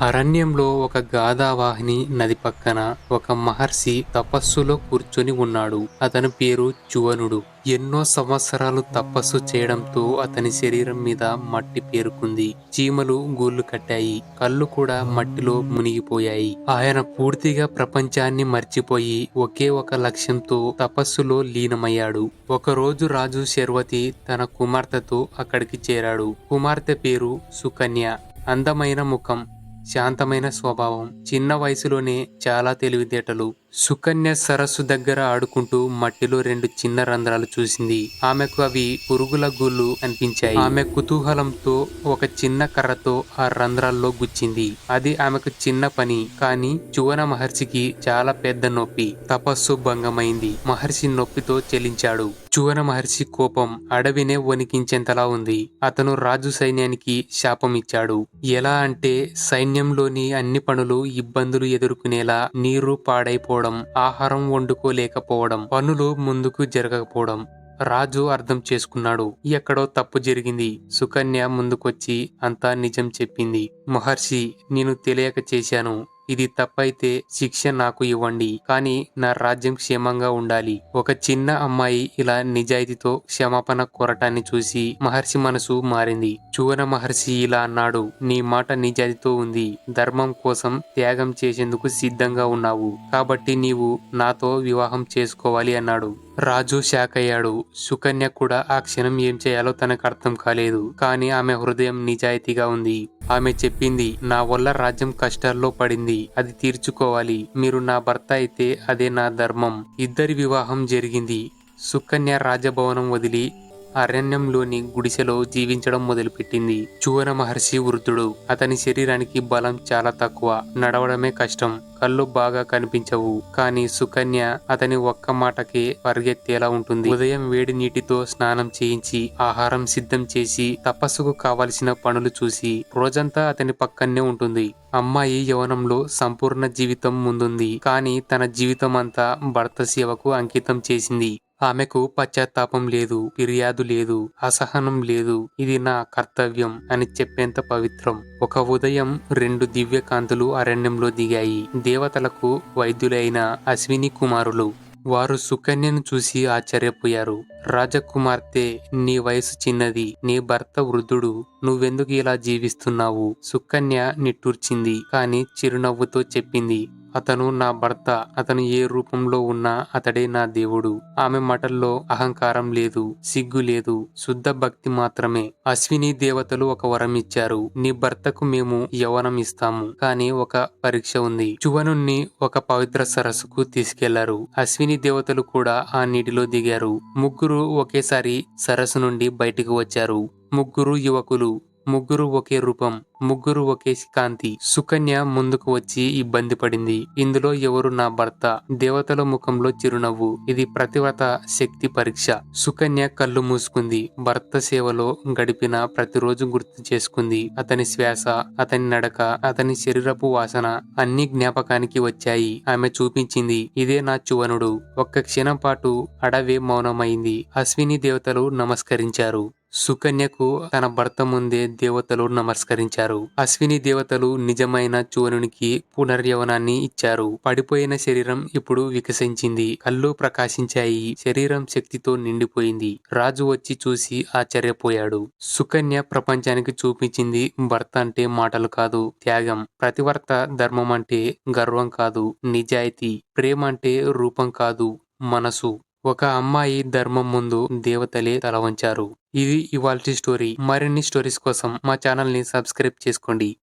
అరణ్యంలో ఒక గాదావాహిని నది పక్కన ఒక మహర్షి తపస్సులో కూర్చొని ఉన్నాడు. అతని పేరు చువనుడు. ఎన్నో సంవత్సరాలు తపస్సు చేయడంతో అతని శరీరం మీద మట్టి పేరుకుంది. చీమలు గూళ్ళు కట్టాయి. కళ్ళు కూడా మట్టిలో మునిగిపోయాయి. ఆయన పూర్తిగా ప్రపంచాన్ని మర్చిపోయి ఒకే ఒక లక్ష్యంతో తపస్సులో లీనమయ్యాడు. ఒకరోజు రాజు శర్వతి తన కుమార్తెతో అక్కడికి చేరాడు. కుమార్తె పేరు సుకన్య. అందమైన ముఖం. శాంతమైన స్వభావం. చిన్న వయసులోనే చాలా తెలివితేటలు. సుకన్య సరస్సు దగ్గర ఆడుకుంటూ మట్టిలో రెండు చిన్న రంధ్రాలు చూసింది. ఆమెకు అవి పురుగుల గుళ్ళు అనిపించాయి. ఆమె కుతూహలంతో ఒక చిన్న కర్రతో ఆ రంధ్రాల్లో గుచ్చింది. అది ఆమెకు చిన్న పని కానీ చువన మహర్షికి చాలా పెద్ద నొప్పి. తపస్సు భంగమైంది. మహర్షి నొప్పితో చెలించాడు. చువన మహర్షి కోపం అడవినే వణికించేంతలా ఉంది. అతను రాజు సైన్యానికి శాపం ఇచ్చాడు. ఎలా అంటే సైన్యంలోని అన్ని పనులు ఇబ్బందులు ఎదుర్కొనేలా నీరు లేకపోవడం ఆహారం వండుకోలేకపోవడం పనులు ముందుకు జరగకపోవడం. రాజు అర్థం చేసుకున్నాడు. ఎక్కడో తప్పు జరిగింది. సుకన్య ముందుకొచ్చి అంతా నిజం చెప్పింది. మహర్షి నేను తెలియక చేశాను. ఇది తప్పైతే శిక్ష నాకు ఇవ్వండి. కానీ నా రాజ్యం క్షేమంగా ఉండాలి. ఒక చిన్న అమ్మాయి ఇలా నిజాయితీతో క్షమాపణ కోరటాన్ని చూసి మహర్షి మనసు మారింది. చువన మహర్షి ఇలా అన్నాడు నీ మాట నిజాయితీతో ఉంది. ధర్మం కోసం త్యాగం చేసేందుకు సిద్ధంగా ఉన్నావు. కాబట్టి నీవు నాతో వివాహం చేసుకోవాలి అన్నాడు. రాజు షాక్ అయ్యాడు. సుకన్య కూడా ఆ క్షణం ఏం చేయాలో తనకు అర్థం కాలేదు. కానీ ఆమె హృదయం నిజాయితీగా ఉంది. ఆమె చెప్పింది నా వల్ల రాజ్యం కష్టాల్లో పడింది అది తీర్చుకోవాలి మీరు నా భర్త అయితే అదే నా ధర్మం. ఇద్దరి వివాహం జరిగింది. సుకన్య రాజభవనం వదిలి అరణ్యంలోని గుడిసెలో జీవించడం మొదలుపెట్టింది. చువన మహర్షి వృద్ధుడు. అతని శరీరానికి బలం చాలా తక్కువ. నడవడమే కష్టం. కళ్ళు బాగా కనిపించవు. కానీ సుకన్య అతని ఒక్క మాటకే పరిగెత్తేలా ఉంటుంది. ఉదయం వేడి నీటితో స్నానం చేయించి ఆహారం సిద్ధం చేసి తపస్సుకు కావలసిన పనులు చూసి రోజంతా అతని పక్కనే ఉంటుంది. అమ్మాయి యవనంలో సంపూర్ణ జీవితం ముందుంది. కానీ తన జీవితం అంతా భర్త సేవకు అంకితం చేసింది. ఆమెకు పశ్చాత్తాపం లేదు ఫిర్యాదు లేదు అసహనం లేదు. ఇది నా కర్తవ్యం అని చెప్పేంత పవిత్రం. ఒక ఉదయం రెండు దివ్య కాంతులు అరణ్యంలో దిగాయి. దేవతలకు వైద్యులైన అశ్విని కుమారులు. వారు సుకన్యను చూసి ఆశ్చర్యపోయారు. రాజకుమార్తె నీ వయసు చిన్నది నీ భర్త వృద్ధుడు నువ్వెందుకు ఇలా జీవిస్తున్నావు? సుకన్య నిట్టూర్చింది కాని చిరునవ్వుతో చెప్పింది అతను నా భర్త అతను ఏ రూపంలో ఉన్నా అతడే నా దేవుడు. ఆమె మటల్లో అహంకారం లేదు సిగ్గు లేదు శుద్ధ భక్తి మాత్రమే. అశ్విని దేవతలు ఒక వరం ఇచ్చారు నీ భర్తకు మేము యవనం ఇస్తాము. కానీ ఒక పరీక్ష ఉంది. చువనుణ్ణి ఒక పవిత్ర సరస్సుకు తీసుకెళ్ళారు. అశ్విని దేవతలు కూడా ఆ నీటిలో దిగారు. ముగ్గురు ఒకేసారి సరస్సు నుండి బయటికి వచ్చారు. ముగ్గురు యువకులు. ముగ్గురు ఒకే రూపం ముగ్గురు ఒకే కాంతి. సుకన్య ముందుకు వచ్చి ఇబ్బంది పడింది. ఇందులో ఎవరు నా భర్త? దేవతల ముఖంలో చిరునవ్వు. ఇది ప్రతివత శక్తి పరీక్ష. సుకన్య కళ్ళు మూసుకుంది. భర్త సేవలో గడిపిన ప్రతిరోజు గుర్తు చేసుకుంది. అతని శ్వాస అతని నడక అతని శరీరపు వాసన అన్ని జ్ఞాపకానికి వచ్చాయి. ఆమె చూపించింది ఇదే నా చువనుడు. ఒక్క క్షణం పాటు అడవే మౌనమైంది. అశ్విని దేవతలు నమస్కరించారు. సుకన్యకు తన భర్త ముందే దేవతలు నమస్కరించారు. అశ్విని దేవతలు నిజమైన చూనునికి పునర్యవనాన్ని ఇచ్చారు. పడిపోయిన శరీరం ఇప్పుడు వికసించింది. కళ్ళు ప్రకాశించాయి. శరీరం శక్తితో నిండిపోయింది. రాజు వచ్చి చూసి ఆశ్చర్యపోయాడు. సుకన్య ప్రపంచానికి చూపించింది భర్త అంటే మాటలు కాదు త్యాగం. ప్రతివర్త ధర్మం అంటే గర్వం కాదు నిజాయితీ. ప్రేమ అంటే రూపం కాదు మనసు. ఒక అమ్మాయి ధర్మం ముందు దేవతలే తల వంచారు. ఇది ఇవాల్టి స్టోరీ. మరిన్ని స్టోరీస్ కోసం మా ఛానల్ని సబ్స్క్రైబ్ చేసుకోండి.